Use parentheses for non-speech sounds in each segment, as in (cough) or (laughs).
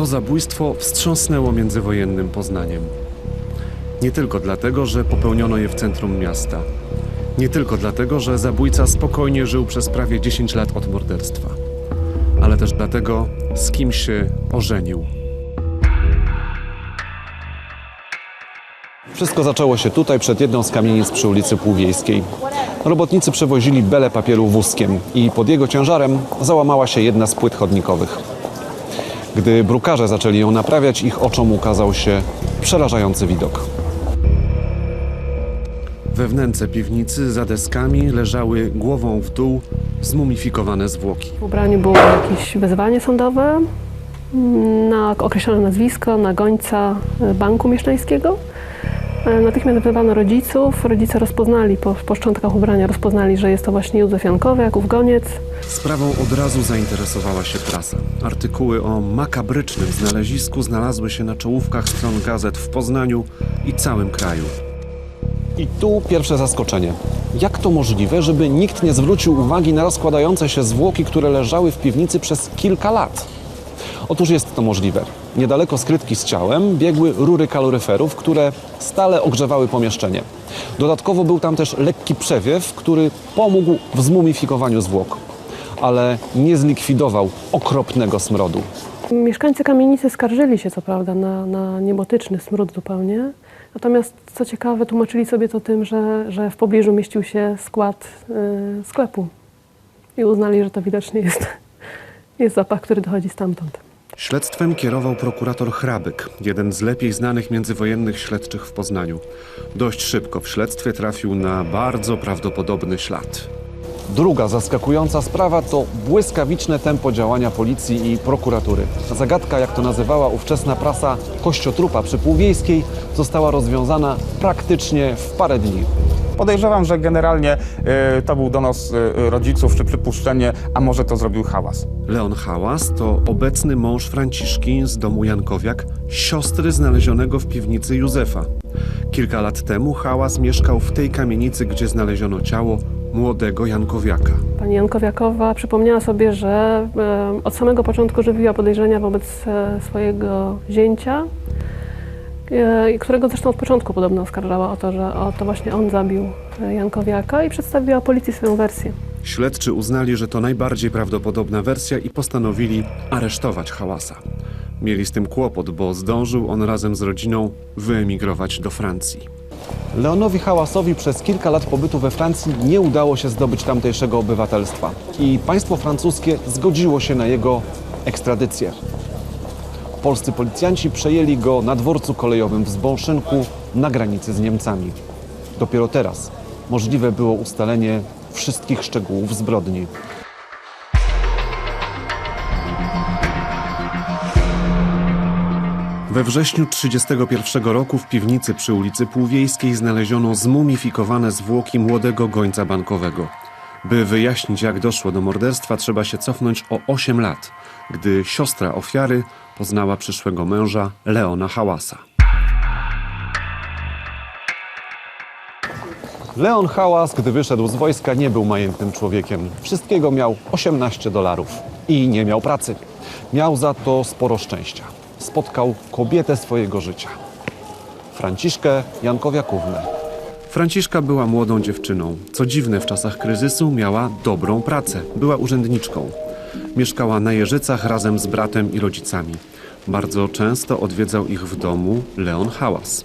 To zabójstwo wstrząsnęło międzywojennym Poznaniem. Nie tylko dlatego, że popełniono je w centrum miasta. Nie tylko dlatego, że zabójca spokojnie żył przez prawie 10 lat od morderstwa. Ale też dlatego, z kim się ożenił. Wszystko zaczęło się tutaj, przed jedną z kamienic przy ulicy Półwiejskiej. Robotnicy przewozili belę papieru wózkiem i pod jego ciężarem załamała się jedna z płyt chodnikowych. Gdy brukarze zaczęli ją naprawiać, ich oczom ukazał się przerażający widok. We wnęce piwnicy za deskami leżały głową w dół zmumifikowane zwłoki. W ubraniu było jakieś wezwanie sądowe na określone nazwisko, na gońca e, banku mieszczańskiego. E, Natychmiast wezwano rodziców. Rodzice rozpoznali po, po szczątkach ubrania, rozpoznali, że jest to właśnie Józef Jankowiak, ów goniec. Sprawą od razu zainteresowała się prasa. Artykuły o makabrycznym znalezisku znalazły się na czołówkach stron gazet w Poznaniu i całym kraju. I tu pierwsze zaskoczenie. Jak to możliwe, żeby nikt nie zwrócił uwagi na rozkładające się zwłoki, które leżały w piwnicy przez kilka lat? Otóż jest to możliwe. Niedaleko skrytki z ciałem biegły rury kaloryferów, które stale ogrzewały pomieszczenie. Dodatkowo był tam też lekki przewiew, który pomógł w zmumifikowaniu zwłok, ale nie zlikwidował okropnego smrodu. Mieszkańcy kamienicy skarżyli się co prawda na, na niebotyczny smród zupełnie. Natomiast co ciekawe, tłumaczyli sobie to tym, że, że w pobliżu mieścił się skład y, sklepu. I uznali, że to widocznie jest, (laughs) jest zapach, który dochodzi stamtąd. Śledztwem kierował prokurator Hrabyk, jeden z lepiej znanych międzywojennych śledczych w Poznaniu. Dość szybko w śledztwie trafił na bardzo prawdopodobny ślad. Druga zaskakująca sprawa to błyskawiczne tempo działania policji i prokuratury. Zagadka, jak to nazywała ówczesna prasa kościotrupa przy Półwiejskiej, została rozwiązana praktycznie w parę dni. Podejrzewam, że generalnie y, to był donos y, rodziców czy przypuszczenie, a może to zrobił hałas. Leon Hałas to obecny mąż Franciszki z domu Jankowiak, siostry znalezionego w piwnicy Józefa. Kilka lat temu Hałas mieszkał w tej kamienicy, gdzie znaleziono ciało młodego Jankowiaka. Pani Jankowiakowa przypomniała sobie, że e, od samego początku żywiła podejrzenia wobec e, swojego zięcia, e, którego zresztą od początku podobno oskarżała o to, że o, to właśnie on zabił Jankowiaka i przedstawiła policji swoją wersję. Śledczy uznali, że to najbardziej prawdopodobna wersja i postanowili aresztować Hałasa. Mieli z tym kłopot, bo zdążył on razem z rodziną wyemigrować do Francji. Leonowi Hałasowi przez kilka lat pobytu we Francji nie udało się zdobyć tamtejszego obywatelstwa i państwo francuskie zgodziło się na jego ekstradycję. Polscy policjanci przejęli go na dworcu kolejowym w Zbąszynku na granicy z Niemcami. Dopiero teraz możliwe było ustalenie wszystkich szczegółów zbrodni. We wrześniu 1931 roku w piwnicy przy ulicy Półwiejskiej znaleziono zmumifikowane zwłoki młodego gońca bankowego. By wyjaśnić, jak doszło do morderstwa, trzeba się cofnąć o 8 lat, gdy siostra ofiary poznała przyszłego męża Leona Hałasa. Leon Hałas, gdy wyszedł z wojska, nie był majętnym człowiekiem. Wszystkiego miał 18 dolarów i nie miał pracy. Miał za to sporo szczęścia. Spotkał kobietę swojego życia. Franciszkę Jankowiakównę. Franciszka była młodą dziewczyną. Co dziwne, w czasach kryzysu miała dobrą pracę. Była urzędniczką. Mieszkała na Jeżycach razem z bratem i rodzicami. Bardzo często odwiedzał ich w domu Leon Hałas.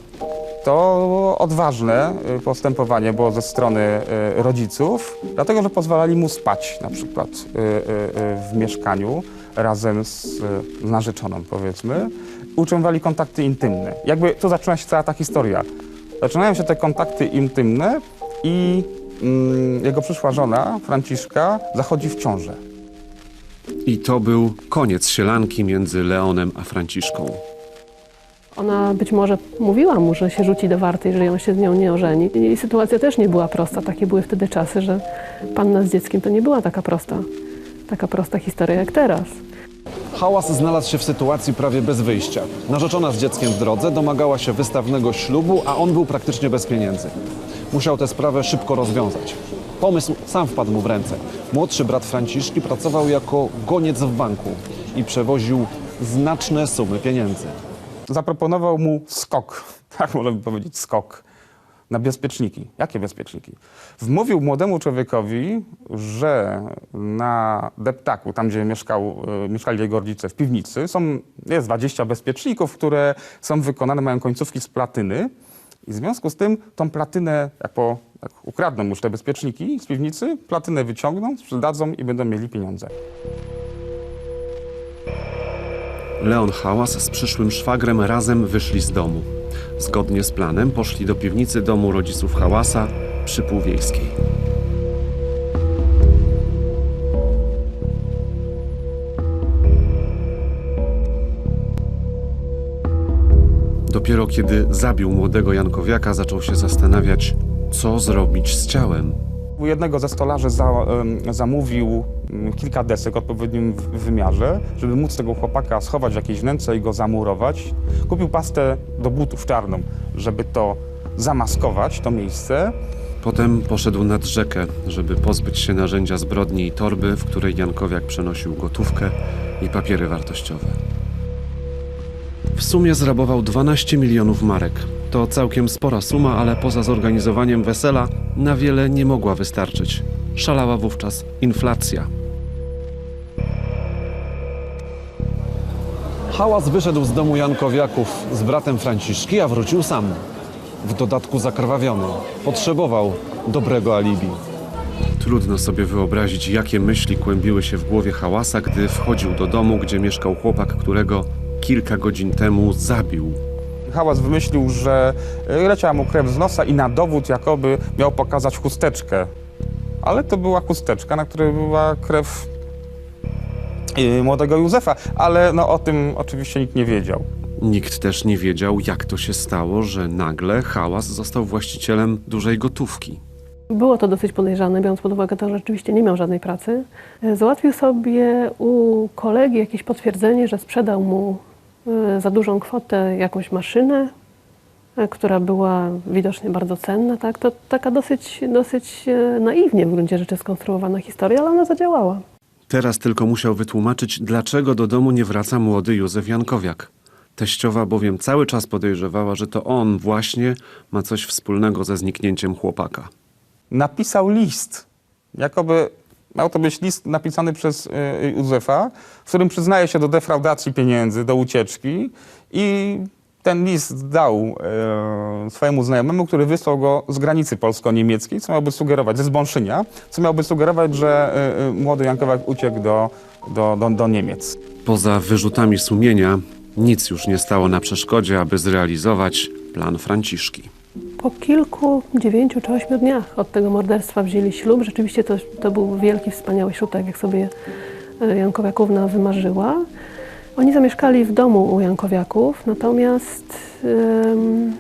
To odważne y, postępowanie było ze strony y, rodziców, dlatego że pozwalali mu spać na przykład y, w mieszkaniu razem z narzeczoną powiedzmy. Utrzymywali kontakty intymne. Jakby tu zaczyna się cała ta historia. Zaczynają się te kontakty intymne i mm, jego przyszła żona, Franciszka, zachodzi w ciążę. I to był koniec sielanki między Leonem a Franciszką. Ona być może mówiła mu, że się rzuci do warty, że ją się z nią nie ożeni. Jej sytuacja też nie była prosta. Takie były wtedy czasy, że panna z dzieckiem to nie była taka prosta, taka prosta historia jak teraz. Hałas znalazł się w sytuacji prawie bez wyjścia. Narzeczona z dzieckiem w drodze domagała się wystawnego ślubu, a on był praktycznie bez pieniędzy. Musiał tę sprawę szybko rozwiązać. Pomysł sam wpadł mu w ręce. Młodszy brat Franciszki pracował jako goniec w banku i przewoził znaczne sumy pieniędzy. Zaproponował mu skok, (laughs) tak możemy powiedzieć, skok na bezpieczniki. Jakie bezpieczniki? Wmówił młodemu człowiekowi, że na deptaku, tam gdzie mieszkał, e, mieszkali jego rodzice, w piwnicy, są, jest 20 bezpieczników, które są wykonane, mają końcówki z platyny. I w związku z tym tą platynę, jak, po, jak ukradną już te bezpieczniki z piwnicy, platynę wyciągną, sprzedadzą i będą mieli pieniądze. Leon Hałas z przyszłym szwagrem razem wyszli z domu. Zgodnie z planem poszli do piwnicy domu rodziców Hałasa przy Półwiejskiej. Dopiero kiedy zabił młodego Jankowiaka, zaczął się zastanawiać, co zrobić z ciałem. U jednego ze stolarzy za, zamówił mm, kilka desek o odpowiednim w- wymiarze, żeby móc tego chłopaka schować w jakiejś wnęce i go zamurować. Kupił pastę do butów czarną, żeby to zamaskować, to miejsce. Potem poszedł nad rzekę, żeby pozbyć się narzędzia zbrodni i torby, w której Jankowiak przenosił gotówkę i papiery wartościowe. W sumie zrabował 12 milionów marek. To całkiem spora suma, ale poza zorganizowaniem wesela na wiele nie mogła wystarczyć. Szalała wówczas inflacja. Hałas wyszedł z domu Jankowiaków z bratem Franciszki, a wrócił sam. W dodatku zakrwawiony. Potrzebował dobrego alibi. Trudno sobie wyobrazić, jakie myśli kłębiły się w głowie hałasa, gdy wchodził do domu, gdzie mieszkał chłopak, którego kilka godzin temu zabił. Hałas wymyślił, że e, leciała mu krew z nosa i na dowód jakoby miał pokazać chusteczkę. Ale to była chusteczka, na której była krew e, młodego Józefa, ale no, o tym oczywiście nikt nie wiedział. Nikt też nie wiedział, jak to się stało, że nagle hałas został właścicielem dużej gotówki. Było to dosyć podejrzane, biorąc pod uwagę to, że rzeczywiście nie miał żadnej pracy. E, Załatwił sobie u kolegi jakieś potwierdzenie, że sprzedał mu za dużą kwotę jakąś maszynę, e, która była widocznie bardzo cenna. Tak? To taka dosyć, dosyć e, naiwnie w gruncie rzeczy skonstruowana historia, ale ona zadziałała. Teraz tylko musiał wytłumaczyć, dlaczego do domu nie wraca młody Józef Jankowiak. Teściowa bowiem cały czas podejrzewała, że to on właśnie ma coś wspólnego ze zniknięciem chłopaka. napisał list. Jakoby miał to być list napisany przez y, Józefa, w którym przyznaje się do defraudacji pieniędzy, do ucieczki i ten list dał e, swojemu znajomemu, który wysłał go z granicy polsko-niemieckiej, co miałoby sugerować, ze Zbąszynia, co miałoby sugerować, że e, młody Jankowiak uciekł do, do, do, do Niemiec. Poza wyrzutami sumienia nic już nie stało na przeszkodzie, aby zrealizować plan Franciszki. Po kilku, dziewięciu czy ośmiu dniach od tego morderstwa wzięli ślub. Rzeczywiście to, to był wielki, wspaniały ślub, tak jak sobie e, Jankowiakówna wymarzyła. Oni zamieszkali w domu u Jankowiaków, natomiast em,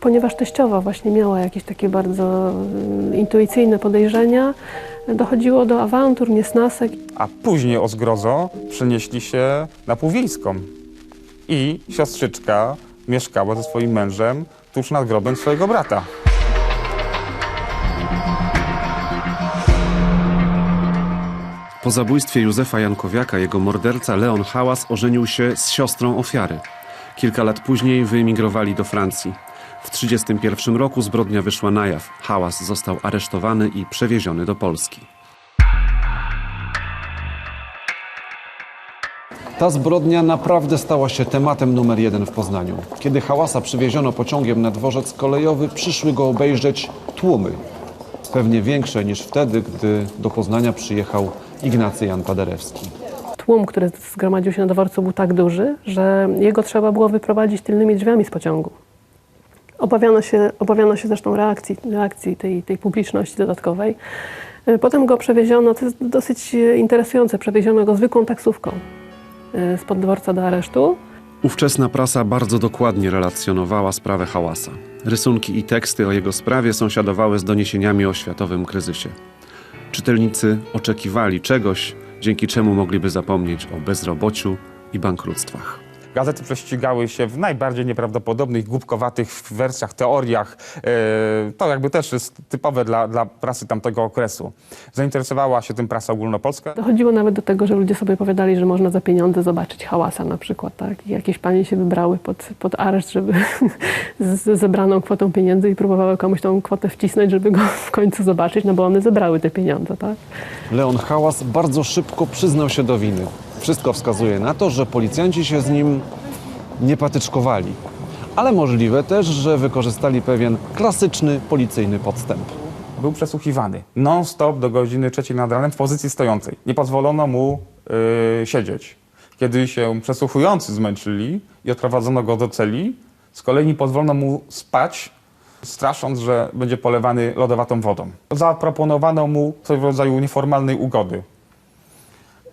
ponieważ teściowa właśnie miała jakieś takie bardzo em, intuicyjne podejrzenia, dochodziło do awantur, niesnasek. A później o zgrozo przenieśli się na Półwiejską. I siostrzyczka mieszkała ze swoim mężem tuż nad grobem swojego brata. Po zabójstwie Józefa Jankowiaka jego morderca Leon Hałas ożenił się z siostrą ofiary. Kilka lat później wyemigrowali do Francji. W 1931 roku zbrodnia wyszła na jaw. Hałas został aresztowany i przewieziony do Polski. Ta zbrodnia naprawdę stała się tematem numer jeden w Poznaniu. Kiedy hałasa przywieziono pociągiem na dworzec kolejowy, przyszły go obejrzeć tłumy. Pewnie większe niż wtedy, gdy do Poznania przyjechał Ignacy Jan Paderewski. Tłum, który zgromadził się na dworcu, był tak duży, że jego trzeba było wyprowadzić tylnymi drzwiami z pociągu. Obawiano się, obawiano się zresztą reakcji, reakcji tej, tej publiczności dodatkowej. E, Potem go przewieziono, to jest dosyć interesujące, przewieziono go zwykłą taksówką e, spod dworca do aresztu. Ówczesna prasa bardzo dokładnie relacjonowała sprawę Hałasa. Rysunki i teksty o jego sprawie sąsiadowały z doniesieniami o światowym kryzysie. Czytelnicy oczekiwali czegoś, dzięki czemu mogliby zapomnieć o bezrobociu i bankructwach. Gazety prześcigały się w najbardziej nieprawdopodobnych, głupkowatych wersjach, teoriach. E, To jakby też jest typowe dla, dla prasy tamtego okresu. Zainteresowała się tym prasa ogólnopolska. Dochodziło nawet do tego, że ludzie sobie opowiadali, że można za pieniądze zobaczyć hałasa na przykład, tak? I jakieś panie się wybrały pod, pod areszt, żeby (laughs) z z zebraną kwotą pieniędzy i próbowały komuś tą kwotę wcisnąć, żeby go w końcu zobaczyć, no bo one zebrały te pieniądze, tak? Leon Hałas bardzo szybko przyznał się do winy. Wszystko wskazuje na to, że policjanci się z nim nie patyczkowali. Ale możliwe też, że wykorzystali pewien klasyczny policyjny podstęp. Był przesłuchiwany non-stop do godziny trzeciej nad ranem w pozycji stojącej. Nie pozwolono mu y, siedzieć. Kiedy się przesłuchujący zmęczyli i odprowadzono go do celi, z kolei nie pozwolono mu spać, strasząc, że będzie polewany lodowatą wodą. Zaproponowano mu coś w rodzaju nieformalnej ugody.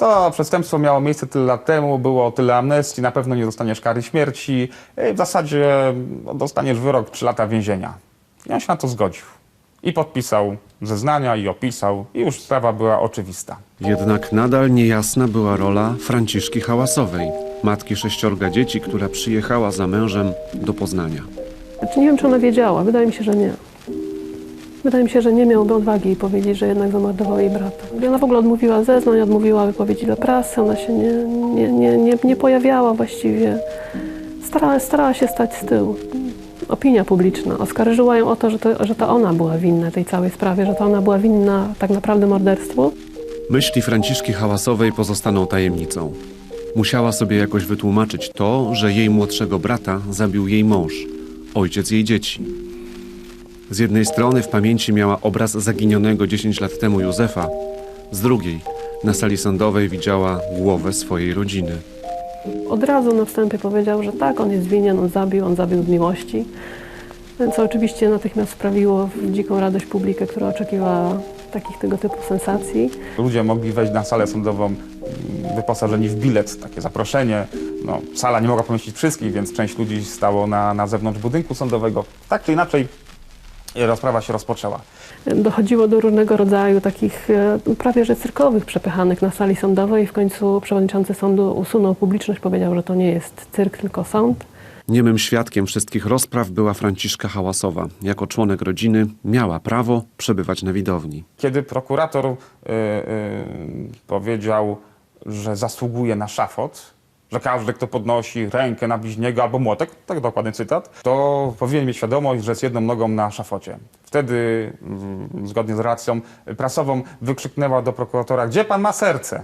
To przestępstwo miało miejsce tyle lat temu, było tyle amnestii, na pewno nie dostaniesz kary śmierci. I w zasadzie no, dostaniesz wyrok 3 lata więzienia. I on się na to zgodził. I podpisał zeznania, i opisał, i już sprawa była oczywista. Jednak nadal niejasna była rola Franciszki Hałasowej, matki sześciorga dzieci, która przyjechała za mężem do Poznania. Znaczy nie wiem, czy ona wiedziała. Wydaje mi się, że nie. Wydaje mi się, że nie miałby odwagi powiedzieć, że jednak zamordował jej brata. Ona w ogóle odmówiła zeznań, odmówiła wypowiedzi dla prasy, ona się nie, nie, nie, nie, nie pojawiała właściwie. Starała, starała się stać z tyłu. Opinia publiczna oskarżyła ją o to że, to, że to ona była winna tej całej sprawie, że to ona była winna tak naprawdę morderstwu. Myśli Franciszki Hałasowej pozostaną tajemnicą. Musiała sobie jakoś wytłumaczyć to, że jej młodszego brata zabił jej mąż, ojciec jej dzieci. Z jednej strony w pamięci miała obraz zaginionego 10 lat temu Józefa, z drugiej na sali sądowej widziała głowę swojej rodziny. Od razu na wstępie powiedział, że tak, on jest winien, on zabił, on zabił z miłości. Co oczywiście natychmiast sprawiło dziką radość publikę, która oczekiwała takich tego typu sensacji. Ludzie mogli wejść na salę sądową mm, wyposażeni w bilet, takie zaproszenie. No, sala nie mogła pomieścić wszystkich, więc część ludzi stało na, na zewnątrz budynku sądowego. Tak czy inaczej rozprawa się rozpoczęła. Dochodziło do różnego rodzaju takich e, prawie że cyrkowych przepychanek na sali sądowej. W końcu przewodniczący sądu usunął publiczność, powiedział, że to nie jest cyrk, tylko sąd. Niemym świadkiem wszystkich rozpraw była Franciszka Hałasowa. Jako członek rodziny miała prawo przebywać na widowni. Kiedy prokurator y, y, powiedział, że zasługuje na szafot, że każdy, kto podnosi rękę na bliźniego albo młotek, tak dokładny cytat, to powinien mieć świadomość, że jest jedną nogą na szafocie. Wtedy, mm, zgodnie z relacją prasową, wykrzyknęła do prokuratora, gdzie pan ma serce?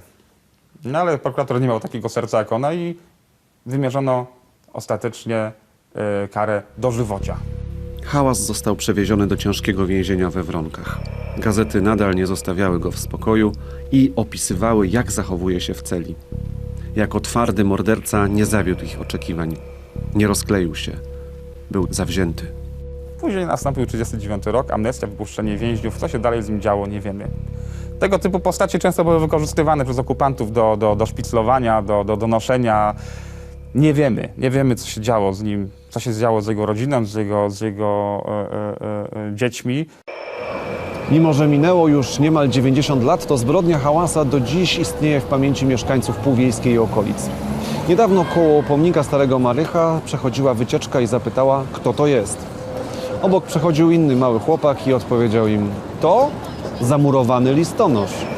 No ale prokurator nie miał takiego serca jak ona i wymierzono ostatecznie y, karę dożywocia. Hałas został przewieziony do ciężkiego więzienia we Wronkach. Gazety nadal nie zostawiały go w spokoju i opisywały, jak zachowuje się w celi. Jako twardy morderca nie zawiódł ich oczekiwań. Nie rozkleił się. Był zawzięty. Później nastąpił 39 rok, amnestia, wypuszczenie więźniów. Co się dalej z nim działo, nie wiemy. Tego typu postacie często były wykorzystywane przez okupantów do, do, do szpiclowania, do, do donoszenia. Nie wiemy, nie wiemy, co się działo z nim, co się działo z jego rodziną, z jego, z jego e, e, e, dziećmi. Mimo, że minęło już niemal 90 lat, to zbrodnia hałasa do dziś istnieje w pamięci mieszkańców Półwiejskiej i okolic. Niedawno koło pomnika Starego Marycha przechodziła wycieczka i zapytała, kto to jest. Obok przechodził inny mały chłopak i odpowiedział im, to zamurowany listonosz.